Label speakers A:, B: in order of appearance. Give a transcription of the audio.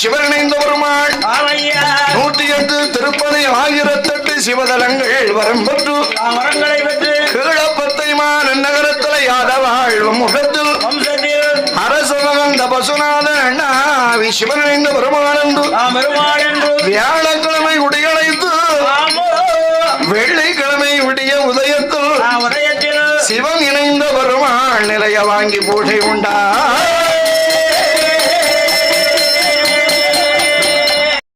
A: சிவகணைந்த பெருமாள் நூற்றி எட்டு திருப்பதி ஆயிரத்தெட்டு சிவதலங்கள் வரம்பற்று
B: மரங்களை பெற்று
A: கீழப்பத்தை மாறன் நகரத்தில் யாதவாழ்வும் முகத்தில் அரச மகன் தபசுநாத அண்ணாவி
B: சிவகணைந்த பெருமாள் என்று.
A: வியாழக்கிழமை
B: குடிகளைத்து
A: வெள்ளிக்கிழமை விடிய உதயத்தில் சிவம் இணைந்த பெருமாள் நிலைய வாங்கி பூஜை உண்டா.